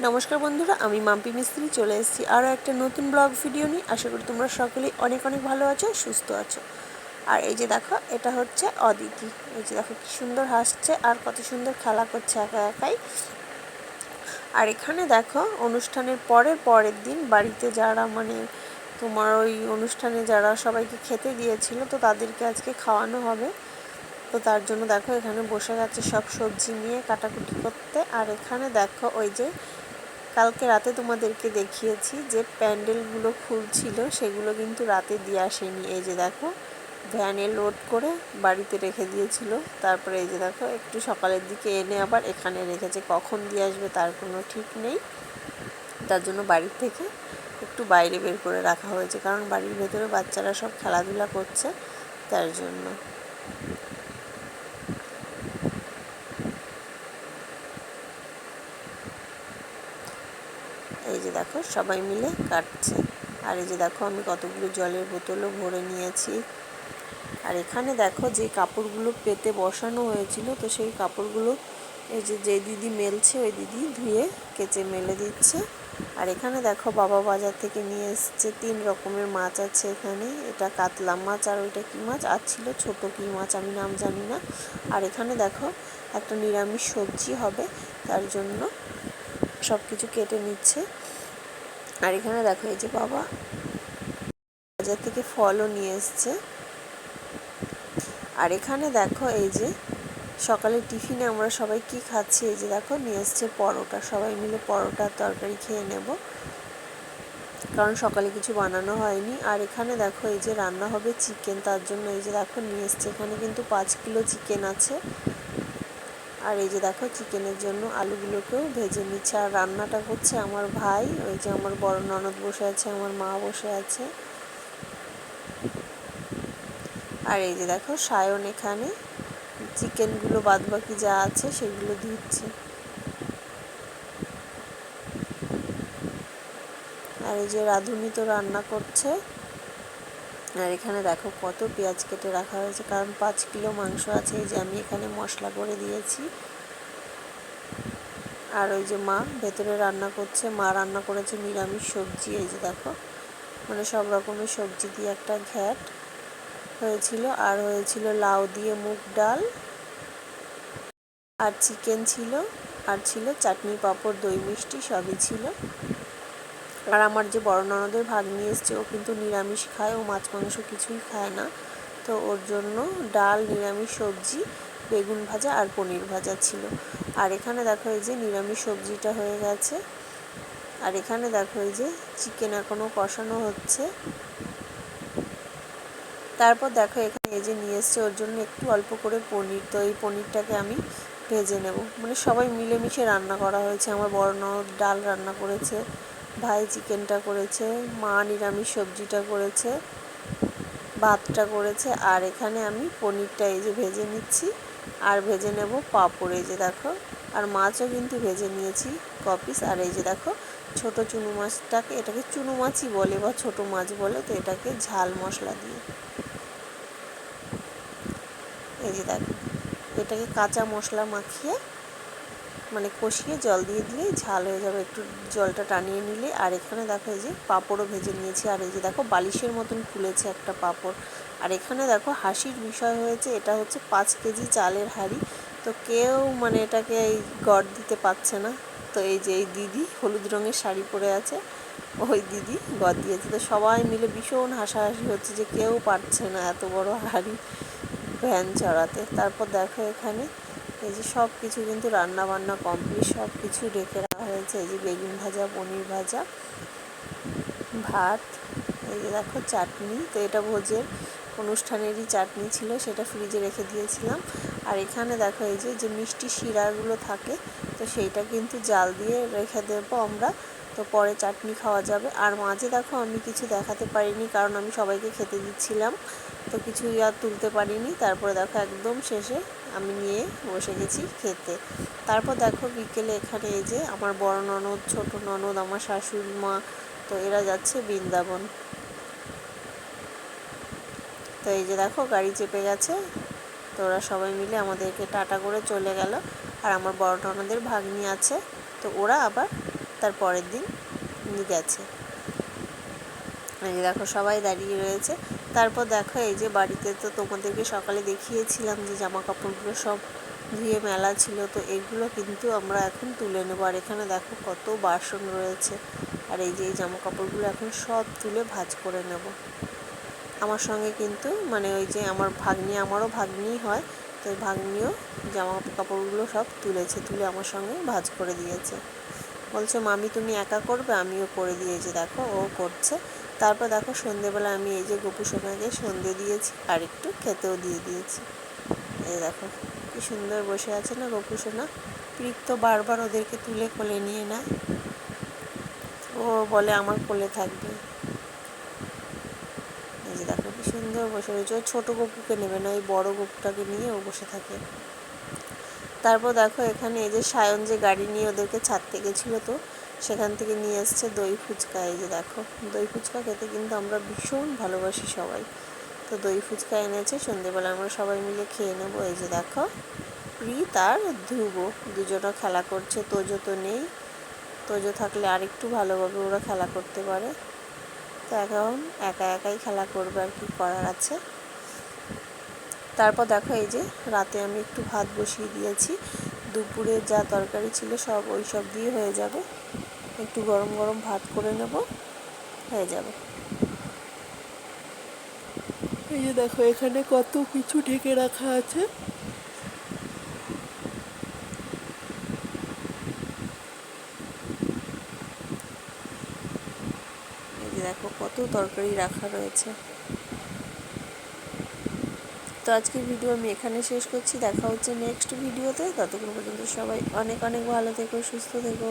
নমস্কার বন্ধুরা, আমি মাম্পি মিস্ত্রি, চলে এসেছি আরও একটা নতুন ব্লগ ভিডিও নিয়ে। আশা করি তোমরা সকলেই অনেক অনেক ভালো আছো, সুস্থ আছো। আর এই যে দেখো, এটা হচ্ছে অদিতি। এই যে দেখো, কি সুন্দর হাসছে আর কত সুন্দর খেলা করছে একা একাই। আর এখানে দেখো, অনুষ্ঠানের পরের পরের দিন বাড়িতে যারা মানে তোমার ওই অনুষ্ঠানে যারা সবাইকে খেতে দিয়েছিল, তো তাদেরকে আজকে খাওয়ানো হবে। তো তার জন্য দেখো, এখানে বসে গেছে সব সবজি নিয়ে কাটাকুটি করতে। আর এখানে দেখো, ওই যে কালকে রাতে তোমাদেরকে দেখিয়েছি যে প্যান্ডেলগুলো খুলছিল, সেগুলো কিন্তু রাতে দিয়ে আসেনি। এই যে দেখো, ভ্যানে লোড করে বাড়িতে রেখে দিয়েছিল। তারপরে এই যে দেখো, একটু সকালের দিকে এনে আবার এখানে রেখেছে। কখন দিয়ে আসবে তার কোনো ঠিক নেই। তার জন্য বাড়ির থেকে একটু বাইরে বের করে রাখা হয়েছে, কারণ বাড়ির ভেতরে বাচ্চারা সব খেলাধুলা করছে, তার জন্য এই যে দেখো, সবাই মিলে কাটছে। আর এই যে দেখো, আমি কতগুলো জলের বোতলও ভরে নিয়েছি। আর এখানে দেখো, যে কাপড়গুলো পেতে বসানো হয়েছিল, তো সেই কাপড়গুলো এই যে যে দিদি মেলছে, ওই দিদি ধুয়ে কেচে মেলে দিচ্ছে। আর এখানে দেখো, বাবা বাজার থেকে নিয়ে এসছে, তিন রকমের মাছ আছে এখানে। এটা কাতলা মাছ আর ওইটা কী মাছ? আর ছিল ছোটো কী মাছ, আমি নাম জানি না। আর এখানে দেখো, একটা নিরামিষ সবজি হবে, তার জন্য সব কিছু কেটে নিচ্ছে। আর এখানে দেখো এই যে বাবা বাজার থেকে ফলও নিয়ে এসছে। আর এখানে দেখো এই যে সকালে টিফিনে আমরা সবাই কি খাচ্ছি, এই যে দেখো নিয়ে এসছে পরোটা। সবাই মিলে পরোটা তরকারি খেয়ে নেব, কারণ সকালে কিছু বানানো হয়নি। আর এখানে দেখো এই যে রান্না হবে চিকেন, তার জন্য এই যে দেখো নিয়ে এসছে। এখানে কিন্তু পাঁচ কিলো চিকেন আছে। আর এই যে দেখো চিকেনের জন্য আলুগুলোকেও ভেজে নিচ্ছে। আর রান্নাটা করছে আমার ভাই, ওই যে আমার বড় ননদ বসে আছে, আমার মা বসে আছে। আর এই যে দেখো সায়ন এখানে চিকেনগুলো বাদ বাকি যা আছে সেগুলো দিচ্ছে। আর এই যে রাঁধুনি তো রান্না করছে। আর এখানে দেখো কত পেঁয়াজ কেটে রাখা হয়েছে, কারণ পাঁচ কিলো মাংস আছে, এই যে আমি এখানে মশলা করে দিয়েছি। আর ওই যে মা ভেতরে রান্না করছে, মা রান্না করেছে নিরামিষ সবজি, এই যে দেখো। মানে সব রকমের সবজি দিয়ে একটা ঘ্যাট হয়েছিল, আর হয়েছিল লাউ দিয়ে মুগ ডাল, আর চিকেন ছিল, আর ছিল চাটনি পাঁপড়, দই মিষ্টি, সবই ছিল। আর আমার যে বড় ননদের ভাগ নিয়ে এসছে, ও কিন্তু নিরামিষ খায়, ও মাছ মাংস কিছুই খায় না। তো ওর জন্য ডাল, নিরামিষ সবজি, বেগুন ভাজা আর পনির ভাজা ছিল। আর এখানে দেখো এই যে নিরামিষ সবজিটা হয়ে গেছে। আর এখানে দেখো এই যে চিকেন এখনও কষানো হচ্ছে। তারপর দেখো এখানে এই যে নিয়ে এসছে, ওর জন্য একটু অল্প করে পনির। তো এই পনিরটাকে আমি ভেজে নেব। মানে সবাই মিলেমিশে রান্না করা হয়েছে। আমার বড় ডাল রান্না করেছে। ভাই চিকেনটা করেছে, মা নিরামিষ সবজিটা করেছে, ভাতটা করেছে, আর এখানে আমি পনিরটা এই যে ভেজে নিচ্ছি, আর ভেজে নেব পাঁপড়, এই যে দেখো, আর মাছও কিন্তু ভেজে নিয়েছি কপিস, আর এই যে দেখো ছোট চুনো মাছটাকে, এটাকে চুনো মাছই বলে বা ছোট মাছ বলে, তো এটাকে ঝাল মশলা দিয়ে। এই যে দেখো, এটাকে কাঁচা মশলা মাখিয়ে মানে কষিয়ে জল দিয়ে দিলেই ঝাল হয়ে যাবে। একটু জলটা টানিয়ে নিলে। আর এখানে দেখো এই যে পাঁপড়ও ভেজে নিয়েছি। আর এই যে দেখো বালিশের মতন ফুলেছে একটা পাঁপড়। আর এখানে দেখো হাসির বিষয় হয়েছে, এটা হচ্ছে পাঁচ কেজি চালের হাঁড়ি। তো কেউ মানে এটাকে এই গড় দিতে পারছে না। তো এই যে এই দিদি হলুদ রঙের শাড়ি পরে আছে, ওই দিদি গড় দিয়েছে। তো সবাই মিলে ভীষণ হাসাহাসি হচ্ছে যে কেউ পারছে না এত বড় হাঁড়ি ভ্যান চড়াতে। তারপর দেখো এখানে এই যে সব কিছু কিন্তু রান্না বান্না কমপ্লিট সব কিছু রেখে রাখা হয়েছে। এই যে বেগুন ভাজা, পনির ভাজা, ভাত, এই যে দেখো চাটনি। তো এটা ভোজের অনুষ্ঠানেরই চাটনি ছিল, সেটা ফ্রিজে রেখে দিয়েছিলাম। আর এখানে দেখো এই যে যে মিষ্টি শিরাগুলো থাকে, তো সেইটা কিন্তু জাল দিয়ে রেখে দেবো আমরা। তো পরে চাটনি খাওয়া যাবে। আর মাঝে দেখো আমি কিছু দেখাতে পারিনি, কারণ আমি সবাইকে খেতে দিচ্ছিলাম। তো কিছু আর তুলতে পারিনি। তারপরে দেখো একদম শেষে আমি নিয়ে বসে গেছি খেতে। তারপর দেখো বিকেলে এখানে এই যে আমার বড় ননদ, ছোট ননদ, আমার শাশুড়ি মা, তো এরা যাচ্ছে বৃন্দাবন। তো এই যে দেখো গাড়ি চেপে গেছে। তো ওরা সবাই মিলে আমাদেরকে টাটা করে চলে গেল। আর আমার বড় ননদের ভাগ্নি আছে। তো ওরা আবার তার পরের দিন গেছে। এই দেখো সবাই দাঁড়িয়ে রয়েছে। তারপর দেখো এই যে বাড়িতে তো তোমাদেরকে সকালে দেখিয়েছিলাম যে জামা কাপড়গুলো সব ধুয়ে মেলা ছিল, তো এগুলো কিন্তু আমরা এখন তুলে নেব। আর এখানে দেখো কত বাসন রয়েছে। আর এই যে এই জামা কাপড়গুলো এখন সব তুলে ভাজ করে নেব। আমার সঙ্গে কিন্তু মানে ওই যে আমার ভাগ্নি, আমারও ভাগ্নি হয়, তো ভাগ্নিও জামা কাপড়গুলো সব তুলেছে, তুলে আমার সঙ্গে ভাজ করে দিয়েছে। বলছে, মামি, তুমি একা করবে? আমিও করে দিয়েছি, দেখো, ও করছে। তারপর দেখো, সন্ধেবেলা আমি এই যে গোপু সোনাকে সন্ধে দিয়েছি, আর একটু খেতেও দিয়ে দিয়েছি। এই দেখো, কি সুন্দর বসে আছে না গোপু সোনা। তো বারবার ওদেরকে তুলে কোলে নিয়ে নেয়। ও বলে, আমার কোলে থাকবে। এই যে দেখো, কি সুন্দর বসে রয়েছে। ও ছোটো গপুকে নেবে না ওই বড় গপুটাকে নিয়ে ও বসে থাকে। তারপর দেখো এখানে এই যে সায়ন যে গাড়ি নিয়ে ওদেরকে ছাড়তে গেছিল তো, সেখান থেকে নিয়ে এসছে দই ফুচকা। এই যে দেখো, দই ফুচকা খেতে কিন্তু আমরা ভীষণ ভালোবাসি সবাই। তো দই ফুচকা এনেছে, সন্ধেবেলা আমরা সবাই মিলে খেয়ে নেব। এই যে দেখো প্রীত আর ধ্রুব দুজনে খেলা করছে, তোজো তো নেই। তোজো থাকলে আর একটু ভালোভাবে ওরা খেলা করতে পারে। তো এখন একা একাই খেলা করবে আর কি করার আছে। তারপর দেখো এই যে রাতে আমি একটু ভাত বসিয়ে দিয়েছি। দুপুরে যা তরকারি ছিল সব ওই সব দিয়ে হয়ে যাবে। একটু গরম গরম ভাত করে নেব হয়ে যাবে। এই যে দেখো এখানে কত কিছু ঢেকে রাখা আছে। এই যে দেখো কত তরকারি রাখা রয়েছে। তো আজকের ভিডিও আমি এখানে শেষ করছি। দেখা হচ্ছে নেক্সট ভিডিওতে ততক্ষণ পর্যন্ত সবাই অনেক অনেক ভালো থেকো, সুস্থ থেকো।